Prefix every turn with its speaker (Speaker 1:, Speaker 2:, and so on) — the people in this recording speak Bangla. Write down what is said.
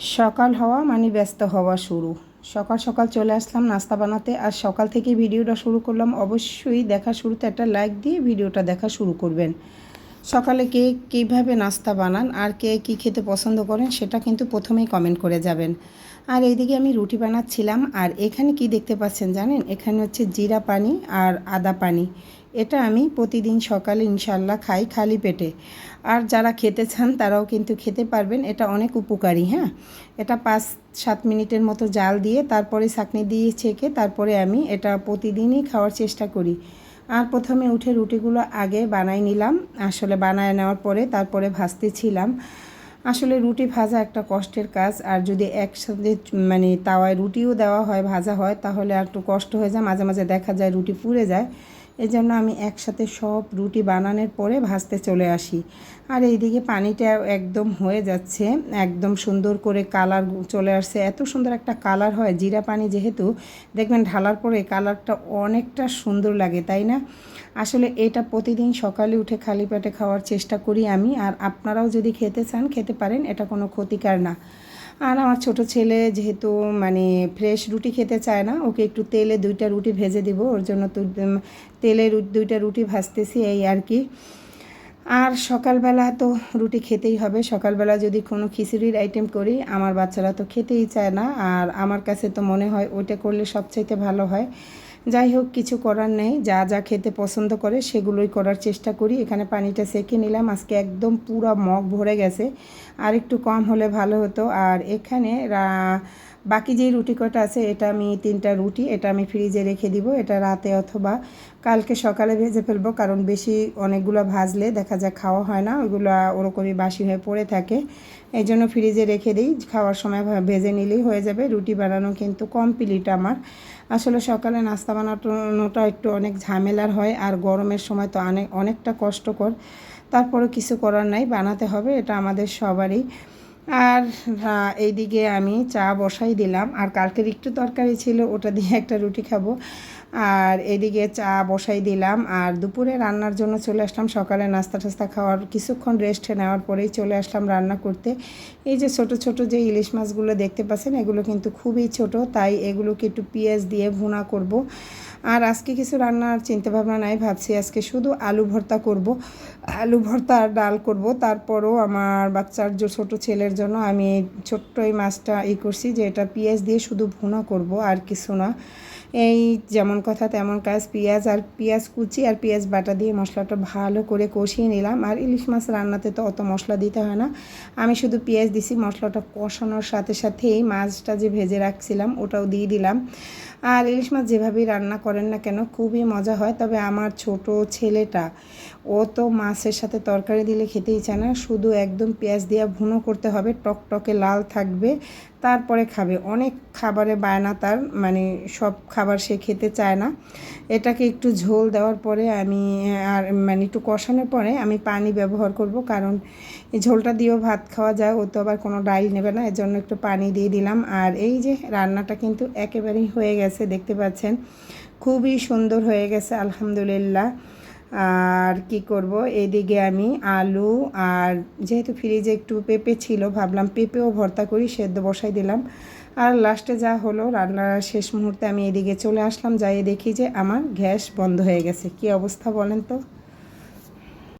Speaker 1: সকাল হওয়া মানে ব্যস্ত হওয়া শুরু। সকাল সকাল চলে আসলাম নাস্তা বানাতে আর সকাল থেকে ভিডিওটা শুরু করলাম। অবশ্যই দেখা শুরুতে একটা লাইক দিয়ে ভিডিওটা দেখা শুরু করবেন। সকালে কে কীভাবে নাস্তা বানান, আর কে কী খেতে পছন্দ করেন, সেটা কিন্তু প্রথমেই কমেন্ট করে যাবেন। আর এইদিকে আমি রুটি বানাচ্ছিলাম, আর এখানে কি দেখতে পাচ্ছেন জানেন? এখানে হচ্ছে জিরা পানি আর আদা পানি। এটা আমি প্রতিদিন সকালে ইনশাল্লাহ খাই খালি পেটে। আর যারা খেতে চান, তারাও কিন্তু খেতে পারবেন। এটা অনেক উপকারী হ্যাঁ? এটা পাঁচ সাত মিনিটের মতো জাল দিয়ে, তারপরে চাকনি দিয়ে ছেঁকে, তারপরে আমি এটা প্রতিদিনই খাওয়ার চেষ্টা করি। আর প্রথমে উঠে রুটিগুলো আগে বানাই নিলাম। আসলে বানায় নেওয়ার পরে তারপরে ভাজতেছিলাম। আসলে রুটি ভাজা একটা কষ্টের কাজ। আর যদি একসাথে মানে তাওয়ায় রুটিও দেওয়া হয়, ভাজা হয়, তাহলে একটু কষ্ট হয়ে যায়। মাঝে মাঝে দেখা যায় রুটি পুড়ে যায়। এই জন্য আমি একসাথে সব রুটি বানানোর পরে ভাজতে চলে আসি। আর এইদিকে পানিটা একদম হয়ে যাচ্ছে, একদম সুন্দর করে কালার চলে আসছে। এত সুন্দর একটা কালার হয়, জিরা পানি যেহেতু, দেখবেন ঢালার পরে কালারটা অনেকটা সুন্দর লাগে, তাই না? আসলে এটা প্রতিদিন সকালে উঠে খালি পেটে খাওয়ার চেষ্টা করি আমি, আর আপনারাও যদি খেতে চান, খেতে পারেন, এটা কোনো ক্ষতিকার না। আর আমার ছোট ছেলে যেহেতু মানে ফ্রেশ রুটি খেতে চায় না, ওকে একটু তেলে দুইটা রুটি ভেজে দিব, ওর জন্য তো তেলে দুইটা রুটি ভাজতেছি এই আর কি। আর সকালবেলা তো রুটি খেতেই হবে, সকালবেলা যদি কোনো খিচুড়ির আইটেম করি, আমার বাচ্চারা তো খেতেই চায় না, আর আমার কাছে তো মনে হয় ওইটা করলে সবচাইতে ভালো হয়। যাই হোক, কিছু করার নেই। যা যা খেতে পছন্দ করে সেগুলোই করার চেষ্টা করি। এখানে পানিটা সেকে নিলাম। আজকে একদম পুরো মগ ভরে গেছে। আর একটু কম হলে ভালো হতো। আর এখানে বাকি যেই রুটি কটা আছে, এটা আমি তিনটা রুটি, এটা আমি ফ্রিজে রেখে দিব, এটা রাতে অথবা কালকে সকালে ভেজে ফেলব, কারণ বেশি অনেকগুলো ভাজলে দেখা যায় খাওয়া হয় না, ওইগুলো ওরকমই বাসি হয়ে পড়ে থাকে। এই জন্য ফ্রিজে রেখে দিই, খাওয়ার সময় ভেজে নিলেই হয়ে যাবে, রুটি বানানো কিন্তু কমপ্লিট আমার। আসলে সকালে নাস্তা বানানোটা একটু অনেক ঝামেলার হয়, আর গরমের সময় তো অনেক অনেকটা কষ্টকর তারপরে কিছু করার নাই, বানাতে হবে, এটা আমাদের সবারই আর এইদিকে আমি চা বসাই দিলাম। আর কালকের একটু তরকারি ছিল, ওটা দিয়ে একটা রুটি খাব। আর এদিকে চা বসাই দিলাম। আর দুপুরে রান্নার জন্য চলে আসলাম। সকালে নাস্তা টাস্তা খাওয়ার কিছুক্ষণ রেস্ট নেওয়ার পরেই চলে আসলাম রান্না করতে। এই যে ছোট ছোট যে ইলিশ মাছগুলো দেখতে পাচ্ছেন, এগুলো কিন্তু খুবই ছোট, তাই এগুলোকে একটু পেঁয়াজ দিয়ে ভুনা করব। আর আজকে কিছু রান্নার চিন্তাভাবনা নাই, ভাবছি আজকে শুধু আলু ভর্তা করব। আলু ভর্তা আর ডাল করব। তারপরও আমার বাচ্চার যে ছোটো ছেলের জন্য আমি ছোট্ট এই মাছটা ই করছি যে এটা পেঁয়াজ দিয়ে শুধু ভুনা করব, আর কিছু না। এই যেমন কথা, তেমন কাজ, পেঁয়াজ আর পেঁয়াজ কুচি আর পেঁয়াজ বাটা দিয়ে মশলাটা ভালো করে কষিয়ে নিলাম। আর ইলিশ মাছ রান্নাতে তো অত মশলা দিতে হয় না। আমি শুধু পেঁয়াজ দিছি, মশলাটা কষানোর সাথে সাথেই মাছটা যে ভেজে রাখছিলাম, ওটাও দিয়ে দিলাম। আর ইলিশ মাছ যেভাবেই রান্না করেন না কেন, খুবই মজা হয়। তবে আমার ছোট ছেলেটা, ও তো মাছের সাথে তরকারি দিলে খেতেই চায় না। শুধু একদম পেঁয়াজ দিয়ে ভুনো করতে হবে, টকটকে লাল থাকবে। তারপরে খাবে। অনেক খাবারে বায়না তার মানে সব খাবার সে খেতে চায় না। এটাকে একটু ঝোল দেওয়ার পরে আমি, আর মানে একটু কষানোর পরে আমি পানি ব্যবহার করব, কারণ ঝোলটা দিয়েও ভাত খাওয়া যায়, ও তো আবার কোনো ডাল নেবে না এর জন্য একটু পানি দিয়ে দিলাম। আর এই যে রান্নাটা কিন্তু একেবারেই হয়ে গেছে, দেখতে পাচ্ছেন। খুবই সুন্দর হয়ে গেছে, আলহামদুলিল্লাহ। আর কি করব? এদিকে আমি আলু আর যেহেতু ফ্রিজে একটু পেঁপে ছিল, ভাবলাম পেঁপেও ভর্তা করি, সেদ্ধ বসাই দিলাম। আর লাস্টে যা হলো রান্নার শেষ মুহূর্তে আমি এদিকে চলে আসলাম যাই দেখি যে আমার গ্যাস বন্ধ হয়ে গেছে। কি অবস্থা বলেন তো?